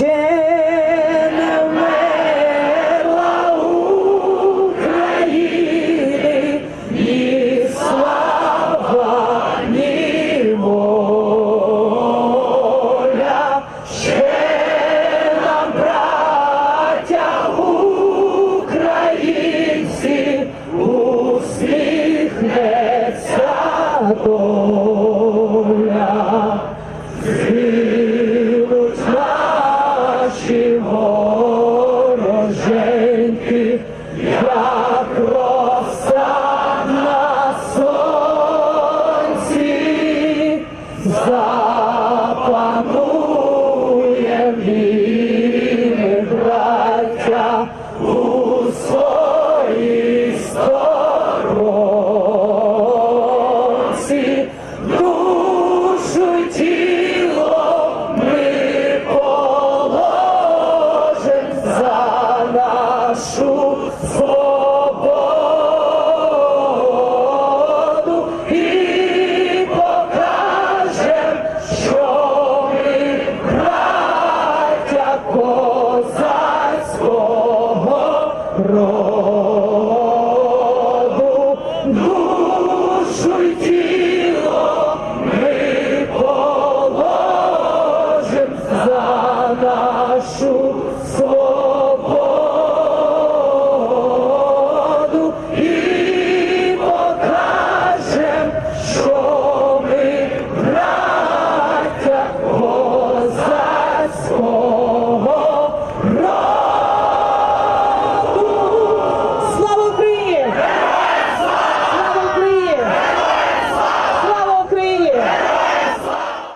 ще не вмерла слава, ще нам, браття українці, усміхнеться доля. народу душу ми положим за нашу свободу.